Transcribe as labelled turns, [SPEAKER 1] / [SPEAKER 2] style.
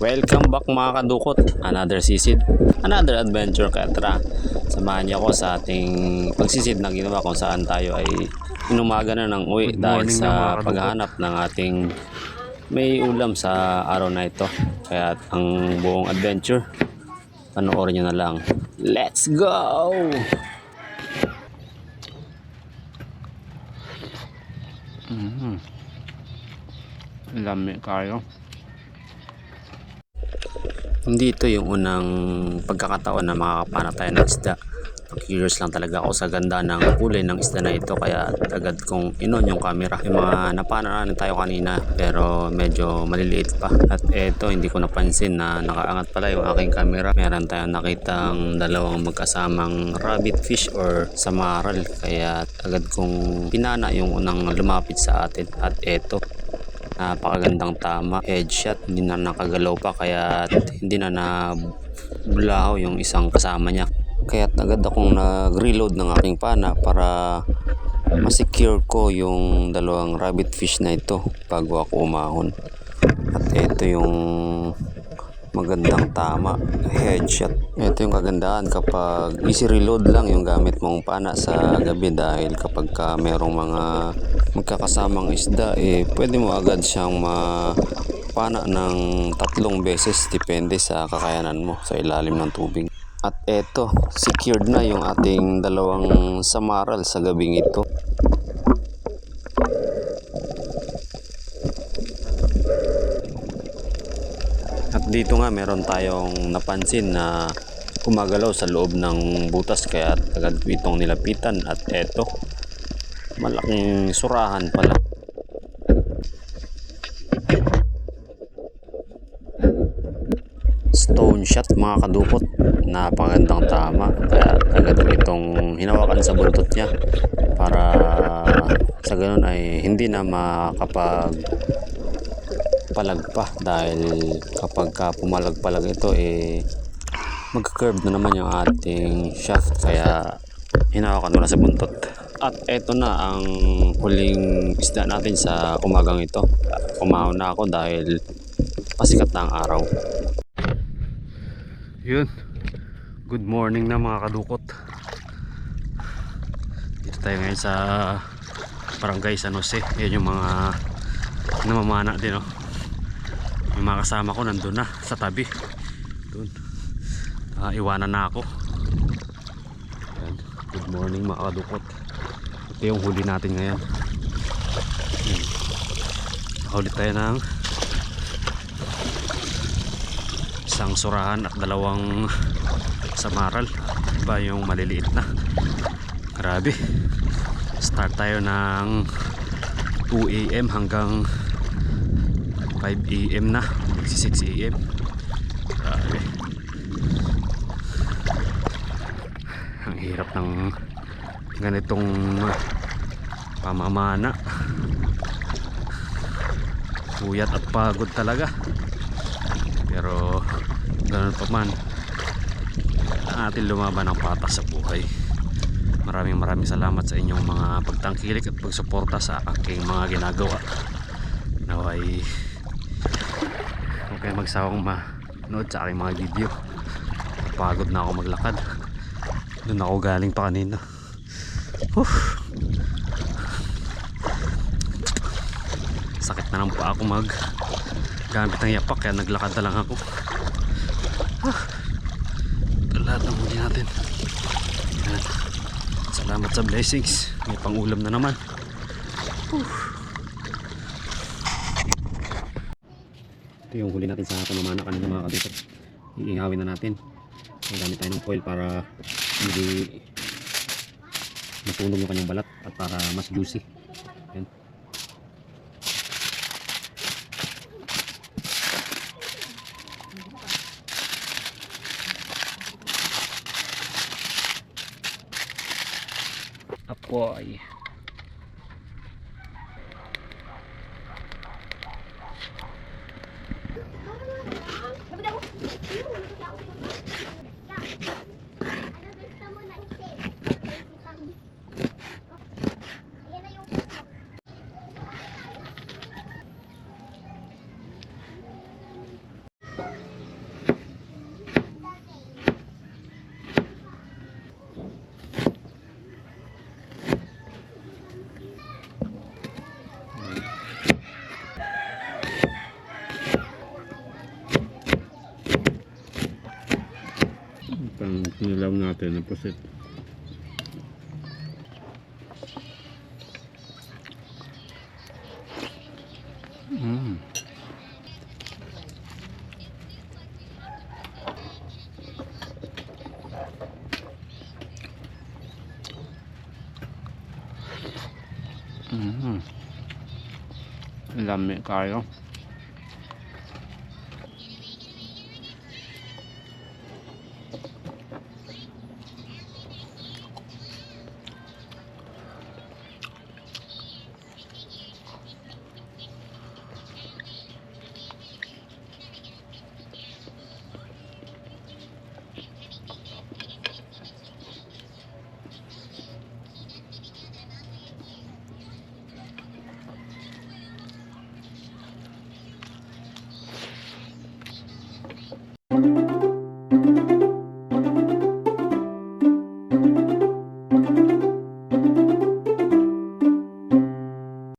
[SPEAKER 1] Welcome back mga kadukot. Another sisid, another adventure kaya tara. Samahan niyo ako sa ating pagsisid na ginawa kung saan tayo ay inumaga na ng uwi
[SPEAKER 2] Good
[SPEAKER 1] dahil sa paghahanap ng ating may ulam sa araw na ito. Kaya ang buong adventure, panoorin nyo na lang. Let's go!
[SPEAKER 2] Mm. Lami kayo.
[SPEAKER 1] Hindi ito yung unang pagkakataon na makakapana tayo ng isda. Curious lang talaga ako sa ganda ng kulay ng isda na ito kaya agad kong inon yung camera. Yung mga napana na tayo kanina pero medyo maliliit pa. At eto hindi ko napansin na nakaangat pala yung aking camera. Meron tayong nakitang dalawang magkasamang rabbit fish or samaral kaya agad kong pinana yung unang lumapit sa atin. At eto napakagandang tama. Headshot hindi na nakagalaw pa. Kaya hindi na nabulahaw yung isang kasama niya. Kaya agad akong nag-reload ng aking pana para masecure ko yung dalawang rabbit fish na ito bago ako umahon. At ito yung magandang tama. Headshot ito yung kagandahan kapag easy reload lang yung gamit mong pana sa gabi dahil kapag ka merong mga magkakasamang isda eh pwede mo agad siyang mapana ng tatlong beses depende sa kakayanan mo sa ilalim ng tubig. At eto secured na yung ating dalawang samaral sa gabing ito. At dito nga meron tayong napansin na gumagalaw sa loob ng butas kaya agad itong nilapitan. At eto malaking surahan pala. Stone shot mga kadukot. Napakagandang tama. Kaya agad itong hinawakan sa buntot niya para sa ganun ay hindi na makapag palag pa dahil kapag ka pumalag-palag ito eh magka-curve na naman yung ating shaft kaya hinawakan mo na sa buntot at eto na ang huling isda natin sa umagang ito umahon na ako dahil pasikat na ang araw
[SPEAKER 2] Yun. Good morning na mga kadukot. Dito tayo ngayon sa Barangay San Jose. Yan yung mga namamana din oh. Yung mga kasama ko nandun na sa tabi. Doon. Ah, iwanan na ako. Good morning mga kadukot. Ito yung huli natin ngayon. Yan. Nakahuli tayo ng isang surahan at dalawang samaral iba yung maliliit na grabe start tayo ng 2 a.m. hanggang 5 a.m. na 6 a.m. grabe ang hirap ng ganitong pamamana. Puyat at pagod talaga. Pero ganun pa man. Ang atin lumaban ng patas sa buhay. Maraming maraming salamat sa inyong mga pagtangkilik at pagsuporta sa aking mga ginagawa. Naway huwag kayong magsawang manood sa aking mga video. Pagod na ako maglakad. Doon ako galing pa kanina Whew. sakit na lang pa ako mag. Gamit ng yapak kaya naglakad na lang ako. Ah, lahat ng huli natin. Yan. salamat sa blessings. May pangulam na naman. Whew. ito yung huli natin sa pamamana kanina mga kabisot iingawin na natin. Gamit tayo ng foil para hindi matunog yung kanyang balat at para mas juicy. Yan apoy nilaw natin na pusit. Mm. Mm. Lami kayo.